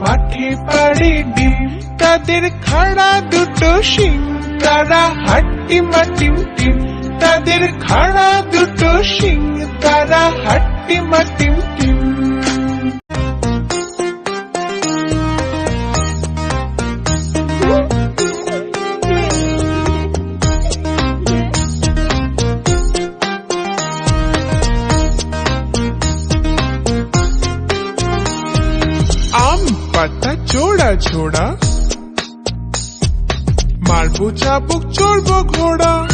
মাঠে পাড়ে ডিম তাদের খাড়া দুটো শিং, তারা হাট্টি মাটিম টিম তাদের খাড়া দুটো শিং, তারা হাট্টি মাটিম টিম চোড়া ছোড়া। মারবো চাবুক চড়বো ঘোড়া।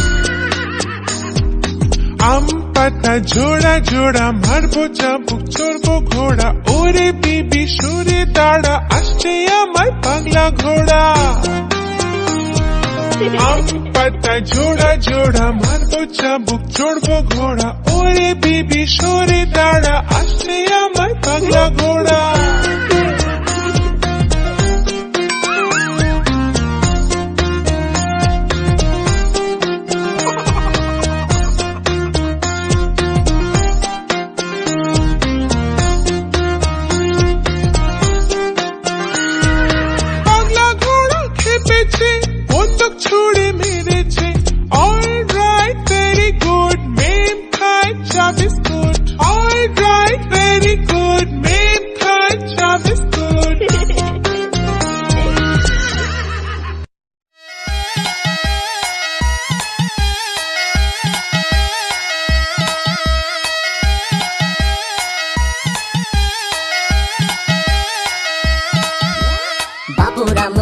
আম পাতা জোড়া জোড়া মারবো চাবুক চড়বো ঘোড়া। ওরে বিবি, সুরে দাঁড়া, আসছে আমার পাগলা ঘোড়া। আম পাতা জোড়া জোড়া মারবো চাবুক চড়বো ঘোড়া। ওরে বিবি, সরে দাঁড়া, আসছে আমার পাগলা ঘোড়া।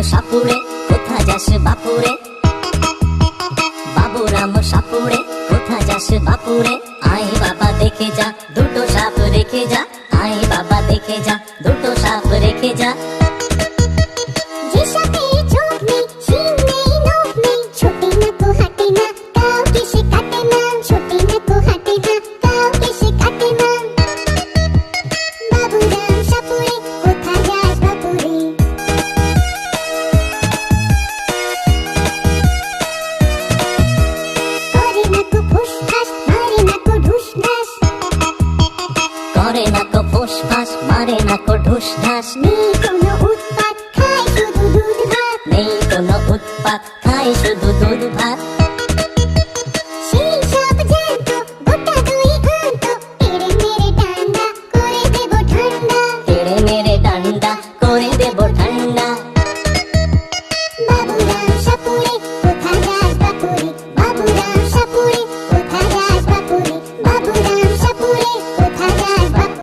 সাপুড়ে কোথা যাস বাপুরে? বাবুরাম সাপুরে কোথা যাস বাপুরে? আই বাবা দেখে যা, দুটো সাপ রেখে যা। আই বাবা দেখে যা, দুটো সাপ রেখে যে। ঢুস ঢাস নেই কোনো উৎপাত, খায় শুধু দুধ ভাত। নেই কোনো উৎপাত